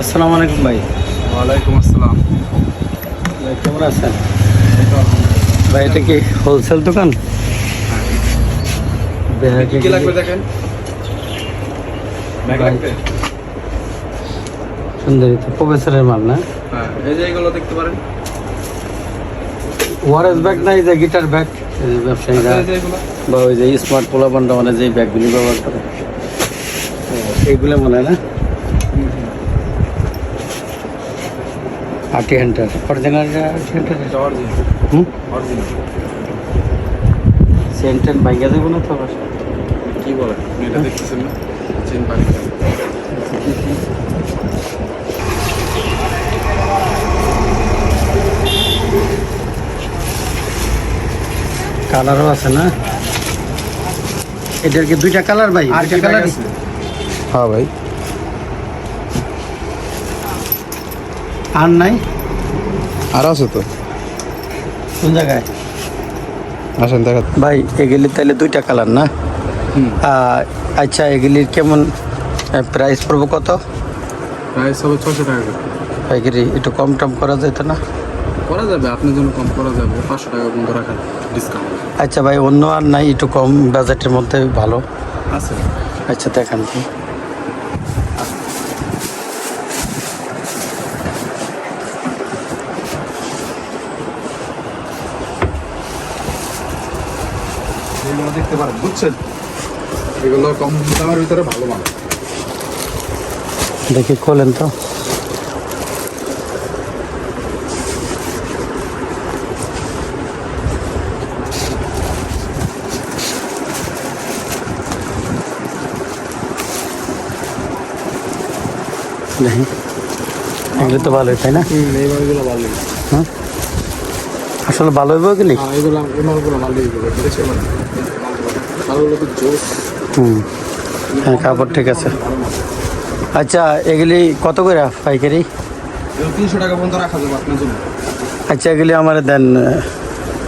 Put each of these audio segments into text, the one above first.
আসসালামু আলাইকুম ভাই। ওয়ালাইকুম আসসালাম। ভাই কেমন আছেন? ভাই এটা কি হোলসেল দোকান? লাগবে দেখেন? সুন্দরী তো প্রফেসরের মাল না? হ্যাঁ এই যে এগুলো দেখতে পারেন। ওয়ারেস ব্যাগ এই যে গিটার ব্যাগ? এই যে ব্যবসায়ীরা বা ওই যে স্মার্ট পোলাপানটা মানে যে ব্যাগগুলি ব্যবহার করে। এইগুলো মনে হয় না? আটি হান্টার অরিজিনাল আটি হান্টার এটা অরিজিনাল হুম? অরিজিনাল সেন্টেন ভাইঙ্গা দেবো না তো কি বলে? এটা দেখতেছেন না? চেন পানি কালারও আছে না? এটার কি দুইটা কালার ভাই? আর কালার আছে? হ্যাঁ ভাই। আর নাই? আর আছে তো। কোন জায়গায়? আসেন দেখা ভাই এগুলি তাহলে দুইটা কালার না? আচ্ছা এগুলির কেমন প্রাইস পড়ব কত? প্রাইস হবে ছশো টাকা করে। পাইকারি একটু কম টম করা যেত না? করা যাবে আপনার জন্য কম করা যাবে। পাঁচশো টাকা পর্যন্ত রাখা ডিসকাউন্ট আচ্ছা ভাই অন্য আর নাই একটু কম বাজেটের মধ্যে ভালো। আছে। আচ্ছা দেখান এগুলো দেখতে পারেন বুঝছেন? এগুলো কম দামের ভিতরে ভালো মাল। দেখি খোলেন তো। দেখি। এগুলো তো ভালোই তাই না? এই মালগুলো ভালো হ্যাঁ? আসলে ভালো হইব গেলি হ্যাঁ এগুলো ভালো তো জোস। হুম। হ্যাঁ কাপড় ঠিক আছে। আচ্ছা এগুলি কত করে পাইকারি? তিনশো টাকা পর্যন্ত রাখা যাবে আপনার জন্য। আচ্ছা এগুলি আমার দেন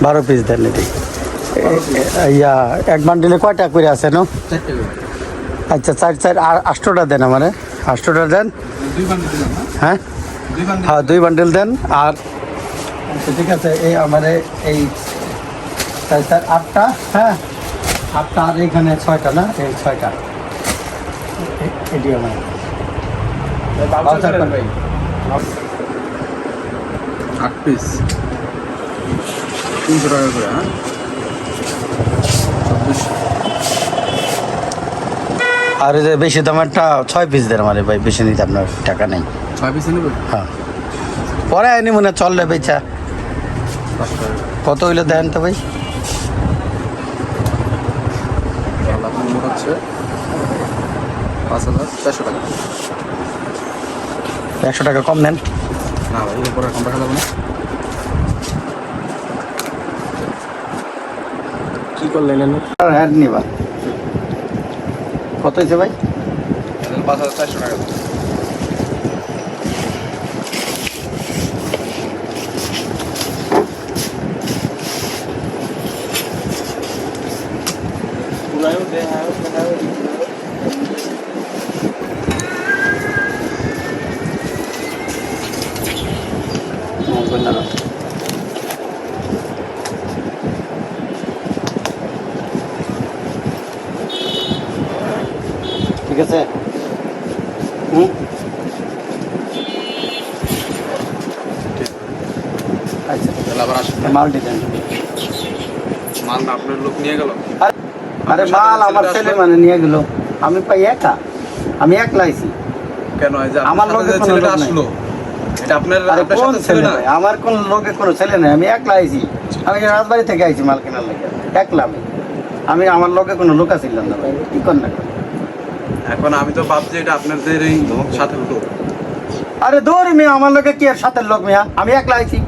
বারো পিস দেন এটি। ইয়া এক বান্ডিলে কয়টা করে আছে নো? আচ্ছা চার চার আর আষ্টটা দেন আমার। আষ্টটা দেন। হ্যাঁ? হ্যাঁ দুই বান্ডিল দেন আর ঠিক আছে এই আমার এই চার আটটা হ্যাঁ আটটা আর এখানে ছয়টা না? এই ছয়টা। এটি আমার ভাই। আট পিস। তিনশো টাকা করে হ্যাঁ? আর যে বেশি দামেরটা ছয় পিস দেন আমার ভাই বেশি নিতে আপনার টাকা নেই। ছয় পিস নেবে হ্যাঁ। পরে আইনি মনে হয় চললে বেচা। কত হইলে দেন তো ভাই? হচ্ছে পাঁচ হাজার চারশো টাকা। একশো টাকা কম নেন। না ভাই রাখা যাবে না। কি করলেন হ্যাঁ নিবা। কত হয়েছে ভাই? পাঁচ হাজার চারশো টাকা। ঠিক আছে। হুম? আচ্ছা মাল দিতেন মাল না আপনার লোক নিয়ে গেল। আরে মাল আমার ছেলে মানে নিয়ে গেল। আমি পাই একা। আমি একলা আইছি। কেন? আমার লোকে ছেলেটা আসলো। এটা আপনার আরে আপনার সাথে ছেলে না? আমার কোন লোকে কোনো ছেলে নেই। আমি একলা আইছি। আমি রাজবাড়ি থেকে আইছি মাল কেনার লাগে। একলা আমি। আমি আমার লোকে কোনো লোক আসিলাম না ভাই? কি কর না এখন আমি তো ভাবছি এটা আপনাদের এই সাথে লোক আরে দৌড়ি মেয়ে আমার লোকে কি আর সাথের লোক মিয়া? আমি একলা আইছি।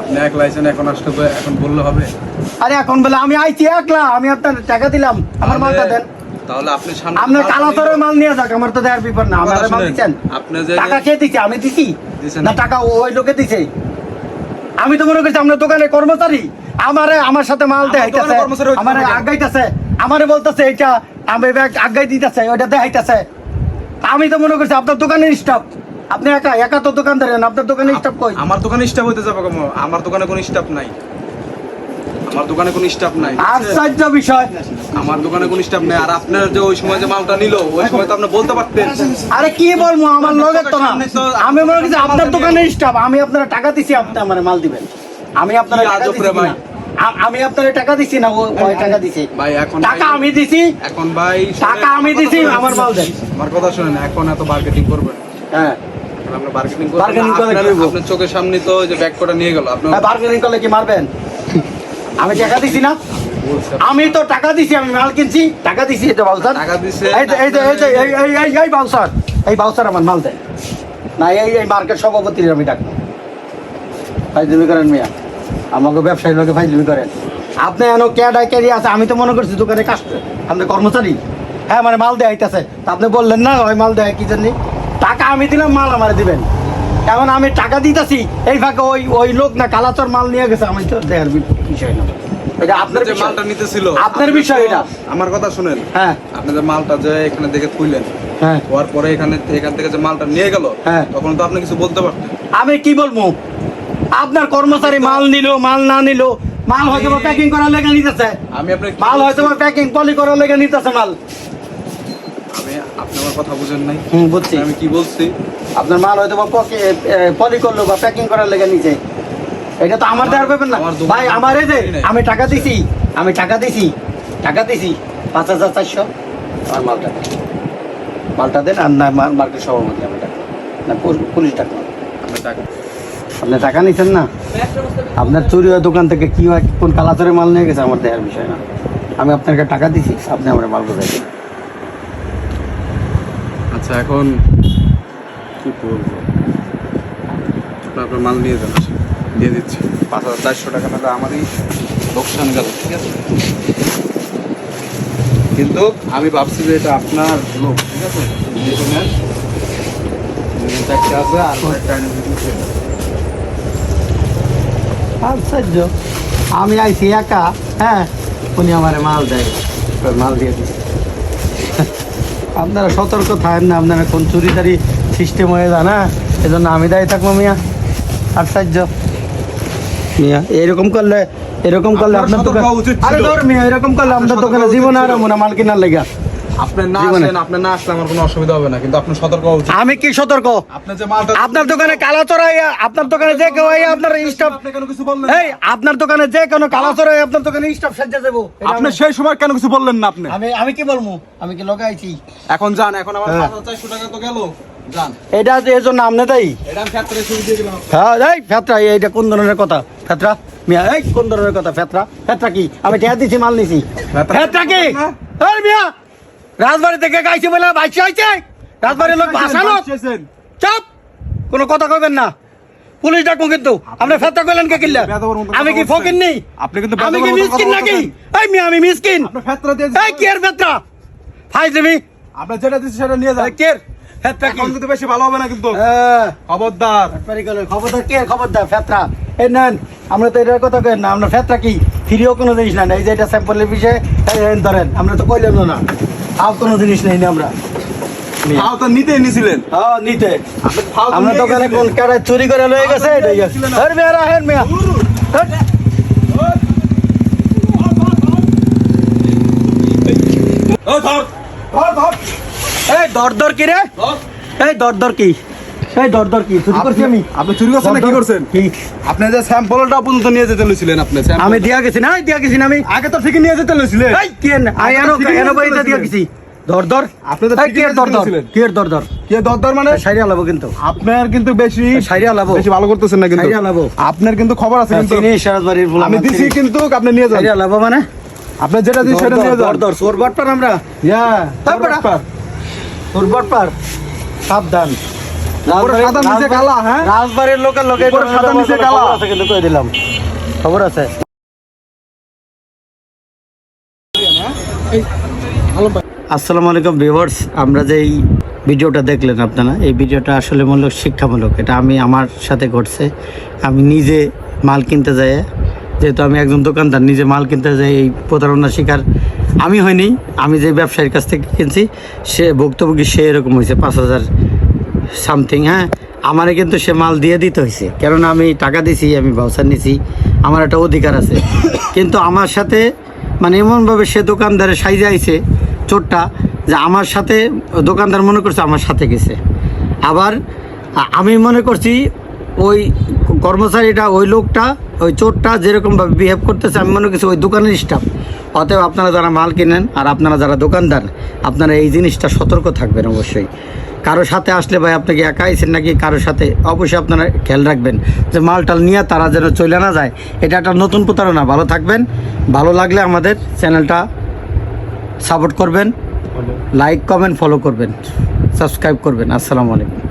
আপনি এক লাইসেন্স এখন আসলে এখন বললে হবে। আরে এখন বলে আমি আইছি একলা আমি আপনার টাকা দিলাম আমার মালটা দেন। তাহলে আপনি সামনে আপনার কালাতরের মাল নিয়ে যাক আমার তো দেওয়ার বিপদ না আমার মাল দিচ্ছেন। আপনি যে টাকা কে দিছে? আমি দিছি? না। টাকা ওই লোকে দিছে। আমি তো মনে করছি আপনার দোকানে কর্মচারী আমারে আমার সাথে মাল দেখাইতেছে দোকানে আমারে আগাইতেছে আমারে বলতেছে এটা আমি ব্যাগ আগাই দিতেছে ওইটা দেখাইতেছে। আমি তো মনে করছি আপনার দোকানের স্টাফ আপনি একা একা তো দোকানদার না আপনার দোকানের স্টাফ কই? আমার দোকানে স্টাফ হইতে যাবে আমার দোকানে কোনো স্টাফ নাই। আমার দোকানে কোনো স্টাফ নাই। আশ্চর্য বিষয়। আমার দোকানে কোনো স্টাফ নাই। আর আপনার যে ওই সময় যে মালটা নিল ওই সময় তো আপনি বলতে পারতেন। আরে কি বলব আমার লগে তো না। আমি মনে করছি আপনার দোকানের স্টাফ আমি আপনারা টাকা দিছি আপনি আমার মাল দিবেন। আমি আপনার কি আজব দিছি রে ভাই। আমি আপনার টাকা দিছি না ও টাকা দিছি। ভাই এখন টাকা আমি দিছি। এখন ভাই টাকা আমি দিছি আমার মাল দেন। আমার কথা শুনেন এখন এত মার্কেটিং করবেন? হ্যাঁ। আমরা মার্কেটিং Bargaining করলে কি? আপনার চোখের সামনে তো যে ব্যাগ কটা নিয়ে গেল আপনার বার্গেনিং করলে কি মারবেন? আমি টাকা দিছি না। আমি তো টাকা দিছি আমি মাল কিনছি। টাকা দিছি এটা বাউসার এই বাউসার এই বাউসার আমার মাল দেয় না এই এই মার্কেট সভাপতির আমি ডাকবো। ফাইজলিমি করেন মিয়া। আমাকে ব্যবসায়ী লোকে ফাইজলিমি করেন। আপনি এনো ক্যাডাই ক্যারি আছে আমি তো মনে করছি দোকানে কাজ আপনি কর্মচারী। হ্যাঁ মানে মাল দেয় আইতাছে তা আপনি বললেন না ওই মাল দেয় কি জানি। টাকা আমি দিলাম মাল আমার দিবেন। এখন আমি টাকা দিতেছি এই ফাঁকে ওই ওই লোক না কালাচর মাল নিয়ে গেছে আমি তো দেখার বিষয় না। এটা আপনার যে মালটা নিতেছিল আপনার বিষয় এটা। আমার কথা শুনেন। হ্যাঁ। আপনি যে মালটা যে এখানে দেখে তুইলেন হ্যাঁ। হওয়ার পরে এখানে এখান থেকে যে মালটা নিয়ে গেল হ্যাঁ। তখন তো আপনি কিছু বলতে পারতেন। আমি কি বলব? আপনার কর্মচারী মাল নিল মাল না নিল মাল হয়তো প্যাকিং করার লেগে নিতেছে। আমি আপনার মাল হয়তো প্যাকিং পলি করার লেগে নিতেছে মাল। আমি আপনি আমার কথা বুঝেন নাই। হুম বুঝছি। আমি কি বলছি? আপনার মাল হয়তো পলি করল বা প্যাকিং করার লেগে নিচে এটা তো আমার দেওয়ার ব্যাপার না। ভাই আমার এই যে আমি টাকা দিছি আমি টাকা দিছি টাকা দিছি পাঁচ হাজার চারশো। আমার মালটা মালটা দেন আর না মার্কেট সভাপতি আমি টাকা না পুলিশ টাকা। আপনি টাকা নিছেন না? আপনার চুরি হয় দোকান থেকে কি হয় কোন কালাচরে মাল নিয়ে গেছে আমার দেওয়ার বিষয় না। আমি আপনাকে টাকা দিছি আপনি আমার মাল বোঝাই আচ্ছা এখন কি বলব আপনি আপনার মাল নিয়ে যান দিয়ে দিচ্ছি। পাঁচ হাজার চারশো টাকা টাকা আমারই লোকসান গেল ঠিক আছে? কিন্তু আমি ভাবছি যে এটা আপনার লোক ঠিক আছে। চারটে আছে আর আশ্চর্য। আমি আইছি একা হ্যাঁ? উনি আমার মাল দেয়। মাল দিয়ে দিচ্ছে। আপনারা সতর্ক থাকেন না আপনারা কোন চুরিদারি সিস্টেম হয়ে হ্যাঁ এজন্য আমি দায়ী থাকব মিয়া। আশ্চর্য। মিয়া এরকম করলে এরকম করলে আপনার দোকান। আরে ধর মিয়া এরকম করলে আপনার দোকানে জীবন আর মনে মাল কেনার লেগা। আপনি না জীবনে। আপনি না আসলে আমার কোনো অসুবিধা হবে না কিন্তু আপনার সতর্ক উচিত। আমি কি সতর্ক? আপনি যে মালটা আপনার দোকানে কালা চড়াইয়া আপনার দোকানে যে কেউ আইয়া আপনার স্টাফ আপনি কেন কিছু বললেন এই আপনার দোকানে যে কোনো কালা চড়াই আপনার দোকানে স্টাফ সাজ্জা দেবো। এটা আপনি সেই সময় কেন কিছু বললেন না আপনি? আমি আমি কি বলব? আমি কি লগাইছি এখন যান এখন আমার। পাঁচ হাজার চারশো টাকা তো গেল। এটা যে এর জন্য আমনে তাই এটা আমি ফ্যাক্টরি শুরু দিয়ে দিলাম হ্যাঁ এই ফেতরা এইটা কোন ধরনের কথা? ফেতরা? মিয়া এই কোন ধরনের কথা? ফেতরা? ফেতরা কি? আমি টেয়া দিছি মাল নিছি। ফেতরা কি মিয়া রাজবাড়ি থেকে গাইছি বলে বাইছে আইছে রাজবাড়ির লোক ভাষা লোক। চাপ! কোনো কথা কইবেন না। পুলিশ ডাকবো কিন্তু। আপনি ফেতরা কইলেন কে কিল্লা? আমি কি ফকির নেই? আপনি কিন্তু আমি কি মিসকিন নাকি। এই মিয়া আমি মিসকিন। আপনি ফ্যাক্টরি দিয়ে এই কি এর ফেতরা ফাইজ দেবি। আপনি যেটা দিচ্ছেন সেটা নিয়ে যান। কে ফেতরা কি? কিন্তু বেশি ভালো হবে না কিন্তু। খবরদার। খবরদার কে? খবরদার ফেতরা এই নেন আমরা তো এটার কথা কেন না। আমরা ফেতরা কি? ফিরিও কোনো জিনিস না। এই যে এটা স্যাম্পলের বিষয়ে ধরেন আমরা তো কইলাম না। কোনো জিনিস নেই আমরা। ফাও তো নিতেই নিছিলেন। হ্যাঁ নিতে। ফাও আমরা দোকানে কোন কারা চুরি করে লয়ে গেছে এটাই না। হের মেয়া হের মেয়া। ধর। ধর ধর। এই দর দর কি রে। এই দর দর কি? এই দর দর কি? চুরি করছি আমি? আপনি চুরি করছেন না কি দর। দর- করছেন? কি? আপনি যে স্যাম্পলটা পর্যন্ত নিয়ে যেতে লইছিলেন আপনি আমি দিয়া গেছি না দিয়া গেছি না আমি। আগে তো ঠিকই নিয়ে যেতে লইছিলেন। এই কি নিয়ে বাড়িতে যেতে দিয়া গেছি। দর দর। আপনি তো ঠিকই কি নিয়ে দর যেতে দর? লইছিলেন। কি দর দর? মানে? সাইরিয়া লাভ কিন্তু। আপনার কিন্তু বেশি সাইরিয়া লাভ বেশি ভালো করতেছেন না কিন্তু। সাইরিয়া লাভ আপনার কিন্তু খবর আছে কিন্তু। সারাজবাড়ির আমি দিছি কিন্তু আপনি নিয়ে যান। সাইরিয়া লাভ মানে? আপনি যেটা দিচ্ছেন সেটা নিয়ে দর যান। দর সোর বাটপার আমরা। ইয়া তারপরে? বাটপার। সাবধান। রাজবাড়ির- হ্যাঁ? রাজবাড়ির লোকের লোকে সাদা নিচে কালা। আছে কিন্তু কই দিলাম। খবর আছে? আসসালামু আলাইকুম ভিউয়ার্স আমরা যে এই ভিডিওটা দেখলেন আপনারা এই ভিডিওটা আসলে মূলক শিক্ষামূলক। এটা আমি আমার সাথে ঘটছে। আমি নিজে মাল কিনতে যাই যেহেতু আমি একজন দোকানদার নিজে মাল কিনতে যাই এই প্রতারণার শিকার আমি হয়নি আমি যে ব্যবসায়ীর কাছ থেকে কিনছি সে ভুক্তভোগী সে এরকম হয়েছে পাঁচ হাজার সামথিং হ্যাঁ? আমারে কিন্তু সে মাল দিয়ে দিতে হয়েছে কেননা আমি টাকা দিছি, আমি ভাউচার নিছি, আমার একটা অধিকার আছে। কিন্তু আমার সাথে মানে এমনভাবে সে দোকানদারে সাইজে আইছে, চোরটা, যে আমার সাথে, দোকানদার মনে করছে আমার সাথে গেছে। আবার আমি মনে করছি, ওই কর্মচারীটা, ওই লোকটা, ওই চোরটা যেরকমভাবে বিহেভ করতেছে, আমি মনে করছি ওই দোকানের স্টাফ অতএব আপনারা যারা মাল কিনেন, আর আপনারা যারা দোকানদার, আপনারা এই জিনিসটা সতর্ক থাকবেন অবশ্যই। কারও সাথে আসলে ভাই আপনাকে একা আইছেন নাকি কারও সাথে? অবশ্যই আপনারা খেয়াল রাখবেন যে মালটাল নিয়ে তারা যেন চলে না যায়। এটা একটা নতুন প্রতারণা। ভালো থাকবেন ভালো লাগলে আমাদের চ্যানেলটা সাপোর্ট করবেন লাইক কমেন্ট ফলো করবেন সাবস্ক্রাইব করবেন। আসসালামু আলাইকুম।